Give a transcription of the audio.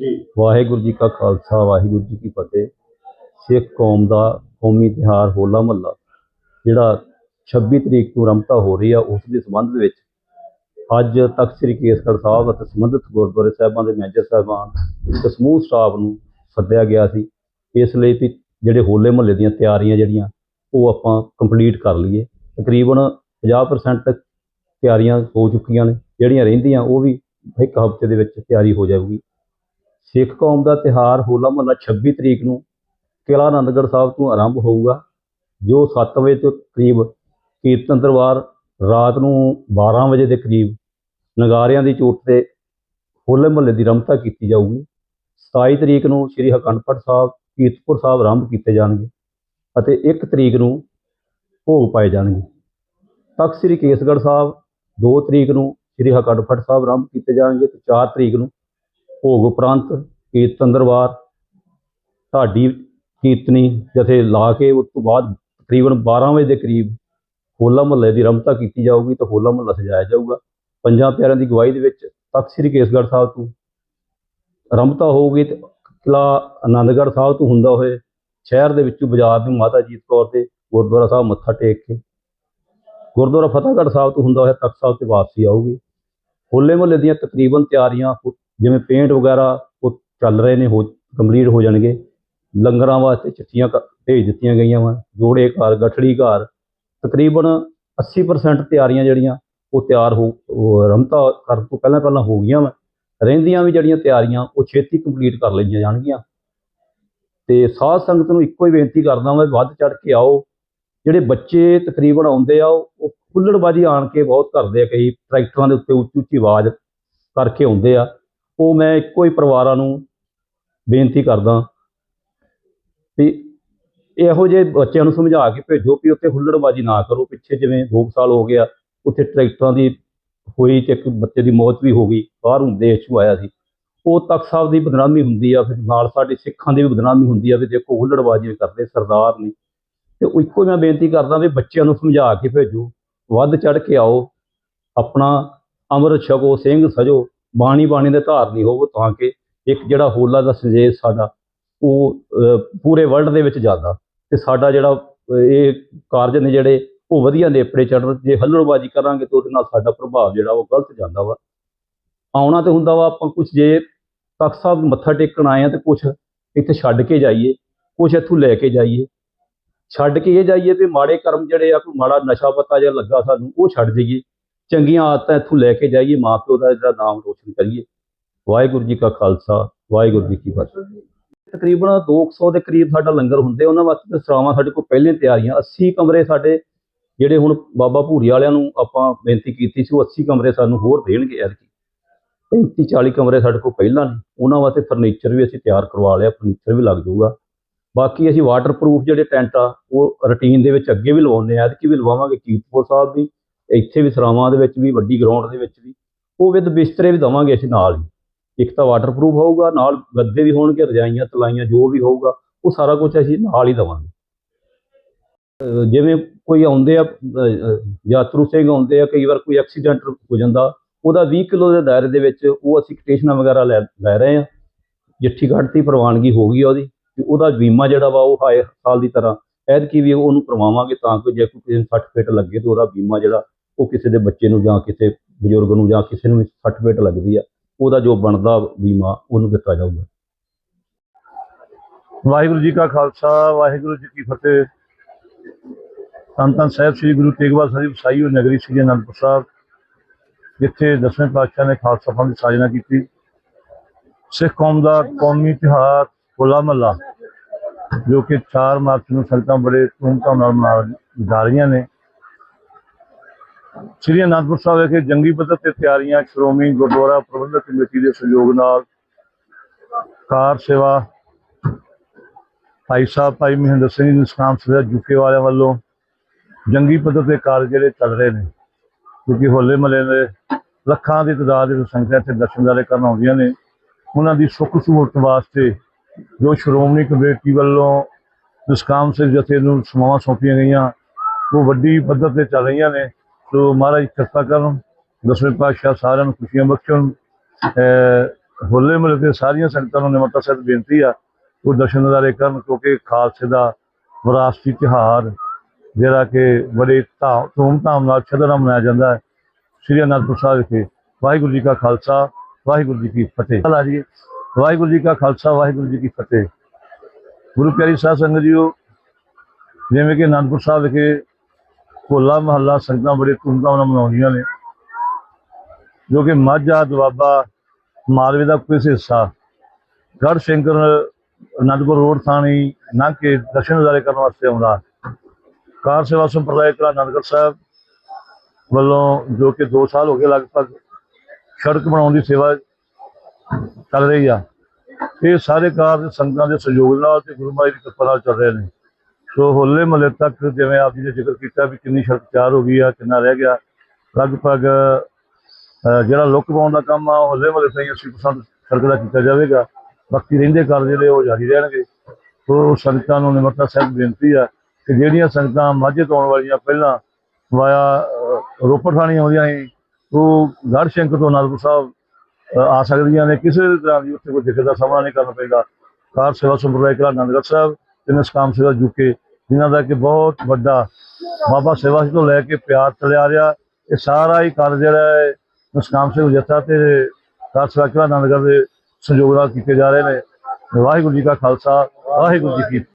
ਜੀ। ਵਾਹਿਗੁਰੂ ਜੀ ਕਾ ਖਾਲਸਾ, ਵਾਹਿਗੁਰੂ ਜੀ ਕੀ ਫਤਿਹ। ਸਿੱਖ ਕੌਮ ਦਾ ਕੌਮੀ ਤਿਉਹਾਰ ਹੋਲਾ ਮਹੱਲਾ, ਜਿਹੜਾ 26 ਤਰੀਕ ਨੂੰ ਰਮਤਾ ਹੋ ਰਹੀ ਆ, ਉਸ ਦੇ ਸੰਬੰਧ ਵਿੱਚ ਅੱਜ ਤਖਤ ਸ੍ਰੀ ਕੇਸਗੜ੍ਹ ਸਾਹਿਬ ਅਤੇ ਸੰਬੰਧਿਤ ਗੁਰਦੁਆਰੇ ਸਾਹਿਬਾਂ ਦੇ ਮੈਨੇਜਰ ਸਾਹਿਬਾਨ ਤੇ ਸਮੂਹ ਸਟਾਫ ਨੂੰ ਸੱਦਿਆ ਗਿਆ ਸੀ। ਇਸ ਲਈ ਕਿ ਜਿਹੜੇ ਹੋਲੇ ਮਹੱਲੇ ਦੀਆਂ ਤਿਆਰੀਆਂ ਜਿਹੜੀਆਂ, ਉਹ ਆਪਾਂ ਕੰਪਲੀਟ ਕਰ ਲਈਏ। ਤਕਰੀਬਨ 50% ਤੱਕ ਤਿਆਰੀਆਂ ਹੋ ਚੁੱਕੀਆਂ ਨੇ, ਜਿਹੜੀਆਂ ਰਹਿੰਦੀਆਂ, ਉਹ ਵੀ ਇੱਕ ਹਫ਼ਤੇ ਦੇ ਵਿੱਚ ਤਿਆਰੀ ਹੋ ਜਾਊਗੀ। ਸਿੱਖ ਕੌਮ ਦਾ ਤਿਹਾਰ ਹੋਲਾ ਮਹੱਲਾ 26 ਤਰੀਕ ਨੂੰ ਕਿਲ੍ਹਾ ਆਨੰਦਗੜ੍ਹ ਸਾਹਿਬ ਤੋਂ ਆਰੰਭ ਹੋਊਗਾ, ਜੋ 7 ਵਜੇ ਤੋਂ ਕਰੀਬ ਕੀਰਤਨ ਦਰਬਾਰ ਰਾਤ ਨੂੰ 12 ਵਜੇ ਦੇ ਕਰੀਬ ਨਗਾਰਿਆਂ ਦੀ ਚੋਟ ਤੇ ਹੋਲੇ ਮਹੱਲੇ ਦੀ ਰਮਤਾ ਕੀਤੀ ਜਾਊਗੀ। 27 ਤਰੀਕ ਨੂੰ ਸ੍ਰੀ ਅਖੰਡ ਪਾਠ ਸਾਹਿਬ, ਕੀਰਤਪੁਰ ਸਾਹਿਬ ਆਰੰਭ ਕੀਤੇ ਜਾਣਗੇ ਅਤੇ 1 ਤਰੀਕ ਨੂੰ ਭੋਗ ਪਾਏ ਜਾਣਗੇ। ਤਖਤ ਸ੍ਰੀ ਕੇਸਗੜ੍ਹ ਸਾਹਿਬ 2 ਤਰੀਕ ਨੂੰ ਸ੍ਰੀ ਅਖੰਡ ਪਾਠ ਸਾਹਿਬ ਆਰੰਭ ਕੀਤੇ ਜਾਣਗੇ ਤੇ 4 ਤਰੀਕ ਨੂੰ ਭੋਗ ਉਪਰੰਤ ਕੀਰਤਨ ਦਰਬਾਰ, ਢਾਡੀ ਕੀਰਤਨੀ ਜਥੇ ਲਾ ਕੇ ਉਸ ਤੋਂ ਬਾਅਦ ਤਕਰੀਬਨ 12 ਵਜੇ ਦੇ ਕਰੀਬ ਹੋਲਾ ਮਹੱਲੇ ਦੀ ਰਮਤਾ ਕੀਤੀ ਜਾਊਗੀ ਤੇ ਹੋਲਾ ਮਹੱਲਾ ਸਜਾਇਆ ਜਾਊਗਾ। ਪੰਜਾਂ ਪਿਆਰਿਆਂ ਦੀ ਗਵਾਹੀ ਦੇ ਵਿੱਚ ਤਖਤ ਸ੍ਰੀ ਕੇਸਗੜ੍ਹ ਸਾਹਿਬ ਤੋਂ ਰਮਤਾ ਹੋਊਗੀ ਤੇ ਕਿਲ੍ਹਾ ਆਨੰਦਗੜ੍ਹ ਸਾਹਿਬ ਤੋਂ ਹੁੰਦਾ ਹੋਏ ਸ਼ਹਿਰ ਦੇ ਵਿੱਚੋਂ ਬਾਜ਼ਾਰ ਦੀ ਮਾਤਾ ਜੀਤ ਕੌਰ ਦੇ ਗੁਰਦੁਆਰਾ ਸਾਹਿਬ ਮੱਥਾ ਟੇਕ ਕੇ ਗੁਰਦੁਆਰਾ ਫਤਿਹਗੜ੍ਹ ਸਾਹਿਬ ਤੋਂ ਹੁੰਦਾ ਹੋਇਆ ਤਖਤ ਸਾਹਿਬ ਤੇ ਵਾਪਸੀ ਆਊਗੀ। ਹੋਲੇ ਮਹੱਲੇ ਦੀਆਂ ਤਕਰੀਬਨ ਤਿਆਰੀਆਂ ਜਿਵੇਂ ਪੇਂਟ ਵਗੈਰਾ ਉਹ ਚੱਲ ਰਹੇ ਨੇ, ਹੋ ਕੰਪਲੀਟ ਹੋ ਜਾਣਗੇ। ਲੰਗਰਾਂ ਵਾਸਤੇ ਚਿੱਠੀਆਂ ਕ- ਭੇਜ ਦਿੱਤੀਆਂ ਗਈਆਂ ਵਾ। ਜੋੜੇ ਘਰ, ਗਠੜੀ ਘਰ, ਤਕਰੀਬਨ 80% ਤਿਆਰੀਆਂ ਜਿਹੜੀਆਂ ਉਹ ਤਿਆਰ ਹੋ, ਉਹ ਰਮਤਾ ਕਰਨ ਤੋਂ ਪਹਿਲਾਂ ਪਹਿਲਾਂ ਹੋ ਗਈਆਂ ਵਾ। ਰਹਿੰਦੀਆਂ ਵੀ ਜਿਹੜੀਆਂ ਤਿਆਰੀਆਂ, ਉਹ ਛੇਤੀ ਕੰਪਲੀਟ ਕਰ ਲਈਆਂ ਜਾਣਗੀਆਂ। ਤੇ ਸਾਧ ਸੰਗਤ ਨੂੰ ਇੱਕੋ ਹੀ ਬੇਨਤੀ ਕਰਦਾ ਮੈਂ ਵੱਧ ਚੜ ਕੇ ਆਓ। ਜਿਹੜੇ ਬੱਚੇ ਤਕਰੀਬਨ ਆਉਂਦੇ ਆ, ਉਹ ਉਹ ਖੁੱਲੜਬਾਜੀ ਆਣ ਕੇ ਬਹੁਤ ਕਰਦੇ ਆ, ਕਈ ਟਰੈਕਟਰਾਂ ਦੇ ਉੱਤੇ ਉੱਚੀ ਉੱਚੀ ਆਵਾਜ਼ ਕਰਕੇ ਆਉਂਦੇ ਆ। ਉਹ ਮੈਂ ਇੱਕੋ ਹੀ ਪਰਿਵਾਰਾਂ ਨੂੰ ਬੇਨਤੀ ਕਰਦਾ ਵੀ ਇਹੋ ਜਿਹੇ ਬੱਚਿਆਂ ਨੂੰ ਸਮਝਾ ਕੇ ਭੇਜੋ ਵੀ ਉੱਥੇ ਹੁੱਲੜਬਾਜੀ ਨਾ ਕਰੋ। ਪਿੱਛੇ ਜਿਵੇਂ 2 ਸਾਲ ਹੋ ਗਿਆ, ਉੱਥੇ ਟਰੈਕਟਰਾਂ ਦੀ ਹੋਈ ਤੇ ਇੱਕ ਬੱਚੇ ਦੀ ਮੌਤ ਵੀ ਹੋ ਗਈ, ਬਾਹਰੋਂ ਦੇਸ਼ ਚੋਂ ਆਇਆ ਸੀ। ਉਹ ਤਖਤ ਸਾਹਿਬ ਦੀ ਬਦਨਾਮੀ ਹੁੰਦੀ ਆ, ਫਿਰ ਨਾਲ ਸਾਡੇ ਸਿੱਖਾਂ ਦੀ ਵੀ ਬਦਨਾਮੀ ਹੁੰਦੀ ਆ, ਵੀ ਦੇਖੋ ਹੁੱਲੜਬਾਜੀ ਕਰਦੇ ਸਰਦਾਰ ਨੇ। ਤੇ ਇੱਕੋ ਹੀ ਮੈਂ ਬੇਨਤੀ ਕਰਦਾ ਵੀ ਬੱਚਿਆਂ ਨੂੰ ਸਮਝਾ ਕੇ ਭੇਜੋ, ਵੱਧ ਚੜ ਕੇ ਆਓ, ਆਪਣਾ ਅੰਮ੍ਰਿਤ ਛਕੋ, ਸਿੰਘ ਸਜੋ ਬਾਣੀ ਬਾਣੀ ਦੇ ਧਾਰਨੀ ਹੋਵੋ ਤਾਂ ਕਿ ਇੱਕ ਜਿਹੜਾ ਹੋਲਾ ਦਾ ਸੰਦੇਸ਼ ਸਾਡਾ ਉਹ ਪੂਰੇ ਵਰਲਡ ਦੇ ਵਿੱਚ ਜਾਂਦਾ ਤੇ ਸਾਡਾ ਜਿਹੜਾ ਇਹ ਕਾਰਜ ਨੇ ਜਿਹੜੇ ਉਹ ਵਧੀਆ ਨੇਪਰੇ ਚੜਨ ਜੇ ਹੱਲੜਬਾਜੀ ਕਰਾਂਗੇ ਤਾਂ ਉਹਦੇ ਨਾਲ ਸਾਡਾ ਪ੍ਰਭਾਵ ਜਿਹੜਾ ਉਹ ਗਲਤ ਜਾਂਦਾ ਵਾ। ਆਉਣਾ ਤੇ ਹੁੰਦਾ ਵਾ ਆਪਾਂ ਕੁਝ ਜੇ ਤਖਤ ਸਾਹਿਬ ਮੱਥਾ ਟੇਕਣ ਆਏ ਆ ਤੇ ਕੁਝ ਇੱਥੇ ਛੱਡ ਕੇ ਜਾਈਏ ਕੁਝ ਇੱਥੋਂ ਲੈ ਕੇ ਜਾਈਏ। ਛੱਡ ਕੇ ਇਹ ਜਾਈਏ ਵੀ ਮਾੜੇ ਕਰਮ ਜਿਹੜੇ ਆ, ਕੋਈ ਮਾੜਾ ਨਸ਼ਾ ਪੱਤਾ ਜਿਹਾ ਲੱਗਾ ਸਾਨੂੰ, ਉਹ ਛੱਡ ਜਾਈਏ। ਚੰਗੀਆਂ ਆਦਤਾਂ ਇੱਥੋਂ ਲੈ ਕੇ ਜਾਈਏ, ਮਾਂ ਪਿਓ ਦਾ ਜਿਹੜਾ ਨਾਮ ਰੋਸ਼ਨ ਕਰੀਏ। ਵਾਹਿਗੁਰੂ ਜੀ ਕਾ ਖਾਲਸਾ, ਵਾਹਿਗੁਰੂ ਜੀ ਕੀ ਫਤਿਹ। ਤਕਰੀਬਨ 200 ਦੇ ਕਰੀਬ ਸਾਡਾ ਲੰਗਰ ਹੁੰਦੇ, ਉਹਨਾਂ ਵਾਸਤੇ ਤਾਂ ਸਰਾਵਾਂ ਸਾਡੇ ਕੋਲ ਪਹਿਲੇ ਤਿਆਰੀਆਂ। 80 ਕਮਰੇ ਸਾਡੇ ਜਿਹੜੇ ਹੁਣ ਬਾਬਾ ਭੂਰੀ ਵਾਲਿਆਂ ਨੂੰ ਆਪਾਂ ਬੇਨਤੀ ਕੀਤੀ ਸੀ, ਉਹ 80 ਕਮਰੇ ਸਾਨੂੰ ਹੋਰ ਦੇਣਗੇ ਐਤਕੀ। 35 40 ਕਮਰੇ ਸਾਡੇ ਕੋਲ ਪਹਿਲਾਂ ਨੇ, ਉਹਨਾਂ ਵਾਸਤੇ ਫਰਨੀਚਰ ਵੀ ਅਸੀਂ ਤਿਆਰ ਕਰਵਾ ਲਿਆ, ਫਰਨੀਚਰ ਵੀ ਲੱਗ ਜਾਊਗਾ। ਬਾਕੀ ਅਸੀਂ ਵਾਟਰਪ੍ਰੂਫ ਜਿਹੜੇ ਟੈਂਟ ਆ, ਉਹ ਰੁਟੀਨ ਦੇ ਵਿੱਚ ਅੱਗੇ ਵੀ ਲਵਾਉਂਦੇ ਆ ਐਤਕੀ ਵੀ ਲਵਾਵਾਂਗੇ। ਕੀਰਤਪੁਰ ਸਾਹਿਬ ਵੀ ਇੱਥੇ ਵੀ ਸਰਾਵਾਂ ਦੇ ਵਿੱਚ ਵੀ, ਵੱਡੀ ਗਰਾਊਂਡ ਦੇ ਵਿੱਚ ਵੀ, ਉਹ ਵਿਦ ਬਿਸਤਰੇ ਵੀ ਦਵਾਂਗੇ ਅਸੀਂ ਨਾਲ ਹੀ। ਇੱਕ ਤਾਂ ਵਾਟਰਪ੍ਰੂਫ ਹੋਊਗਾ, ਨਾਲ ਗੱਦੇ ਵੀ ਹੋਣਗੇ, ਰਜਾਈਆਂ, ਤਲਾਈਆਂ, ਜੋ ਵੀ ਹੋਊਗਾ, ਉਹ ਸਾਰਾ ਕੁਝ ਅਸੀਂ ਨਾਲ ਹੀ ਦਵਾਂਗੇ। ਜਿਵੇਂ ਕੋਈ ਆਉਂਦੇ ਆ ਯਾਤਰੂ ਸਿੰਘ ਆਉਂਦੇ ਆ, ਕਈ ਵਾਰ ਕੋਈ ਐਕਸੀਡੈਂਟ ਹੋ ਜਾਂਦਾ, ਉਹਦਾ 20 ਕਿਲੋ ਦੇ ਦਾਇਰੇ ਦੇ ਵਿੱਚ ਉਹ ਅਸੀਂ ਕਟੇਸ਼ਨਾਂ ਵਗੈਰਾ ਲੈ ਲੈ ਰਹੇ ਆ। ਚਿੱਠੀ ਕੱਢਤੀ ਪ੍ਰਵਾਨਗੀ ਹੋ ਗਈ ਆ ਉਹਦੀ, ਤੇ ਉਹਦਾ ਬੀਮਾ ਜਿਹੜਾ ਵਾ ਉਹ ਹਾਏ ਸਾਲ ਦੀ ਤਰ੍ਹਾਂ, ਐਤਕੀ ਵੀ ਉਹਨੂੰ ਕਰਵਾਵਾਂਗੇ ਤਾਂ ਕਿ ਜੇ ਕੋਈ ਕਿਸੇ ਨੂੰ ਸੱਟ ਫੇਟ ਲੱਗੇ ਤੇ ਉਹਦਾ ਬੀਮਾ ਜਿਹੜਾ ਉਹ ਕਿਸੇ ਦੇ ਬੱਚੇ ਨੂੰ ਜਾਂ ਕਿਸੇ ਬਜ਼ੁਰਗ ਨੂੰ ਜਾਂ ਕਿਸੇ ਨੂੰ ਵੀ ਸੱਟ ਫੇਟ ਲੱਗਦੀ ਆ, ਉਹਦਾ ਜੋ ਬਣਦਾ ਬੀਮਾ ਉਹਨੂੰ ਦਿੱਤਾ ਜਾਊਗਾ। ਵਾਹਿਗੁਰੂ ਜੀ ਕਾ ਖਾਲਸਾ, ਵਾਹਿਗੁਰੂ ਜੀ ਕੀ ਫਤਿਹ। ਧੰਨ ਧੰਨ ਸਾਹਿਬ ਸ੍ਰੀ ਗੁਰੂ ਤੇਗ ਬਹਾਦਰ ਸਾਹਿਬ ਸਾਈਓ ਨਗਰੀ ਸ੍ਰੀ ਅਨੰਦਪੁਰ ਸਾਹਿਬ, ਜਿੱਥੇ ਦਸਵੇਂ ਪਾਤਸ਼ਾਹ ਨੇ ਖਾਲਸਾ ਪੰਥ ਦੀ ਸਾਜਨਾ ਕੀਤੀ। ਸਿੱਖ ਕੌਮ ਦਾ ਕੌਮੀ ਤਿਉਹਾਰ ਹੋਲਾ ਮਹੱਲਾ, ਜੋ ਕਿ 4 ਮਾਰਚ ਨੂੰ ਸੰਗਤਾਂ ਬੜੇ ਧੂਮਧਾਮ ਨਾਲ ਮਨਾ ਜਾ ਰਹੀਆਂ ਨੇ। ਸ੍ਰੀ ਅਨੰਦਪੁਰ ਸਾਹਿਬ ਵਿਖੇ ਜੰਗੀ ਪੱਧਰ ਤੇ ਤਿਆਰੀਆਂ, ਸ਼੍ਰੋਮਣੀ ਗੁਰਦੁਆਰਾ ਪ੍ਰਬੰਧਕ ਕਮੇਟੀ ਦੇ ਸਹਿਯੋਗ ਨਾਲ ਕਾਰ ਸੇਵਾ, ਭਾਈ ਸਾਹਿਬ, ਭਾਈ ਮਹਿੰਦਰ ਸਿੰਘ ਜੀ ਨਿਸ਼ਕਾਮ ਸੇਵਾ ਜੁਕੇ ਵਾਲਿਆਂ ਵੱਲੋਂ। ਜੰਗੀ ਪੱਧਰ ਤੇ ਕਾਰਜ ਜਿਹੜੇ ਚੱਲ ਰਹੇ ਨੇ, ਕਿਉਂਕਿ ਹੋਲੇ ਮਹੱਲੇ ਦੇ ਲੱਖਾਂ ਦੀ ਤਾਦਾਦ ਵਿੱਚ ਸੰਗਤਾਂ ਇੱਥੇ ਦਰਸ਼ਨਦਾਰੇ ਕਰਨ ਆਉਂਦੀਆਂ ਨੇ। ਉਹਨਾਂ ਦੀ ਸੁੱਖ ਸਹੂਲਤ ਵਾਸਤੇ ਜੋ ਸ਼੍ਰੋਮਣੀ ਕਮੇਟੀ ਵੱਲੋਂ ਨਿਸ਼ਕਾਮ ਸਿੰਘ ਜਥੇ ਨੂੰ ਸਮਾਵਾਂ ਸੌਂਪੀਆਂ ਗਈਆਂ, ਉਹ ਵੱਡੀ ਪੱਧਰ ਤੇ ਚੱਲ ਰਹੀਆਂ ਨੇ। ਸੋ ਮਹਾਰਾਜ ਕਿਰਪਾ ਕਰਨ ਦਸਵੇਂ ਪਾਤਸ਼ਾਹ ਸਾਰਿਆਂ ਨੂੰ ਖੁਸ਼ੀਆਂ ਬਖਸ਼ਣ ਹੋਲੇ ਮਹੱਲੇ ਤੇ ਸਾਰੀਆਂ ਸੰਗਤਾਂ ਨੂੰ ਨਿਮਰਤਾ ਸਹਿਤ ਬੇਨਤੀ ਆ ਉਹ ਦਰਸ਼ਨ ਨਜ਼ਾਰੇ ਕਰਨ ਕਿਉਂਕਿ ਖਾਲਸੇ ਦਾ ਵਿਰਾਸਤੀ ਤਿਉਹਾਰ ਜਿਹੜਾ ਕਿ ਬੜੇ ਧਾ- ਧੂਮ-ਧਾਮ ਨਾਲ ਨਾਲ ਮਨਾਇਆ ਜਾਂਦਾ ਹੈ ਸ੍ਰੀ ਅਨੰਦਪੁਰ ਸਾਹਿਬ ਵਿਖੇ। ਵਾਹਿਗੁਰੂ ਜੀ ਕਾ ਖਾਲਸਾ ਵਾਹਿਗੁਰੂ ਜੀ ਕੀ ਫਤਿਹ। ਲਾ ਜੀ ਵਾਹਿਗੁਰੂ ਜੀ ਕਾ ਖਾਲਸਾ ਵਾਹਿਗੁਰੂ ਜੀ ਕੀ ਫਤਿਹ। ਗੁਰੂ ਪਿਆਰੀ ਸਾਧ ਸੰਗਤ ਜੀਓ ਜਿਵੇਂ ਕਿ ਅਨੰਦਪੁਰ ਸਾਹਿਬ ਵਿਖੇ ਹੋਲਾ ਮਹੱਲਾ ਸੰਗਤਾਂ ਬੜੇ ਧੂਮਧਾਮ ਨਾਲ ਮਨਾਉਂਦੀਆਂ ਨੇ, ਜੋ ਕਿ ਮਾਝਾ ਦੁਆਬਾ, ਮਾਲਵੇ ਦਾ ਕੁਝ ਹਿੱਸਾ। ਗੜ ਸ਼ੰਕਰ, ਅਨੰਦਪੁਰ ਰੋਡ ਥਾਣੀ ਲੰਘ ਕੇ ਦਰਸ਼ਨ ਨਜ਼ਾਰੇ ਕਰਨ ਵਾਸਤੇ ਆਉਂਦਾ। ਕਾਰ ਸੇਵਾ ਸੰਪਰਦਾਇ ਕਲਾ ਅਨੰਦਗੜ੍ਹ ਸਾਹਿਬ ਵੱਲੋਂ ਜੋ ਕਿ 2 ਸਾਲ ਹੋ ਗਏ ਲਗਭਗ ਸੜਕ ਬਣਾਉਣ ਦੀ ਸੇਵਾ ਚੱਲ ਰਹੀ ਆ। ਇਹ ਸਾਰੇ ਕਾਰ ਸੰਗਤਾਂ ਦੇ ਸਹਿਯੋਗ ਨਾਲ ਤੇ ਗੁਰੂ ਮਹਾਰਾਜ ਦੀ ਕਿਰਪਾ ਨਾਲ ਚੱਲ ਰਹੇ ਨੇ। ਸੋ ਹੋਲੇ ਮਹੱਲੇ ਤੱਕ ਜਿਵੇਂ ਆਪ ਜੀ ਨੇ ਜ਼ਿਕਰ ਕੀਤਾ ਵੀ ਕਿੰਨੀ ਸੜਕ ਤਿਆਰ ਹੋ ਗਈ ਆ, ਕਿੰਨਾ ਰਹਿ ਗਿਆ। ਲਗਭਗ ਜਿਹੜਾ ਲੁੱਕ ਪਾਉਣ ਦਾ ਕੰਮ ਆ ਹੋਲੇ ਮਹੱਲੇ ਤਾਈਂ 80% ਸੜਕ ਦਾ ਕੀਤਾ ਜਾਵੇਗਾ। ਬਾਕੀ ਰਹਿੰਦੇ ਕਾਰ ਜਿਹੜੇ, ਉਹ ਜਾਰੀ ਰਹਿਣਗੇ। ਸੋ ਸੰਗਤਾਂ ਨੂੰ ਨਿਮਰਤਾ ਸਾਹਿਬ ਬੇਨਤੀ ਆ ਕਿ ਜਿਹੜੀਆਂ ਸੰਗਤਾਂ ਮਾਝੇ ਤੋਂ ਆਉਣ ਵਾਲੀਆਂ ਪਹਿਲਾਂ ਵਾਇਆ ਰੋਪੜ ਥਾਣੀ ਆਉਂਦੀਆਂ ਸੀ, ਉਹ ਗੜ ਸ਼ੰਕਰ ਤੋਂ ਅਨੰਦਪੁਰ ਸਾਹਿਬ ਆ ਸਕਦੀਆਂ ਨੇ। ਕਿਸੇ ਵੀ ਤਰ੍ਹਾਂ ਦੀ ਉੱਥੇ ਕੋਈ ਦਿੱਕਤ ਦਾ ਸਾਹਮਣਾ ਨਹੀਂ ਕਰਨਾ ਪਏਗਾ। ਕਾਰ ਸੇਵਾ ਸੰਪਰਦਾਇ ਕਲਾ ਆਨੰਦਗੜ੍ਹ ਸਾਹਿਬ, ਤੇ ਨਸਕਾਮ ਸੇਵਾ ਜੁਕੇ ਜਿਨ੍ਹਾਂ ਦਾ ਕਿ ਬਹੁਤ ਵੱਡਾ ਬਾਬਾ ਸੇਵਾ ਸਿੰਘ ਤੋਂ ਲੈ ਕੇ ਪਿਆਰ ਚੱਲਿਆ ਰਿਹਾ। ਇਹ ਸਾਰਾ ਹੀ ਕਾਰਜ ਜਿਹੜਾ ਹੈ ਨਸਕਾਮ ਸਿੰਘ ਜੱਥਾ ਤੇ ਕਾਰ ਸੇਵਾ ਦੇ ਸਹਿਯੋਗ ਨਾਲ ਕੀਤੇ ਜਾ ਰਹੇ ਨੇ। ਵਾਹਿਗੁਰੂ ਜੀ ਕਾ ਖਾਲਸਾ, ਵਾਹਿਗੁਰੂ ਜੀ ਕੀ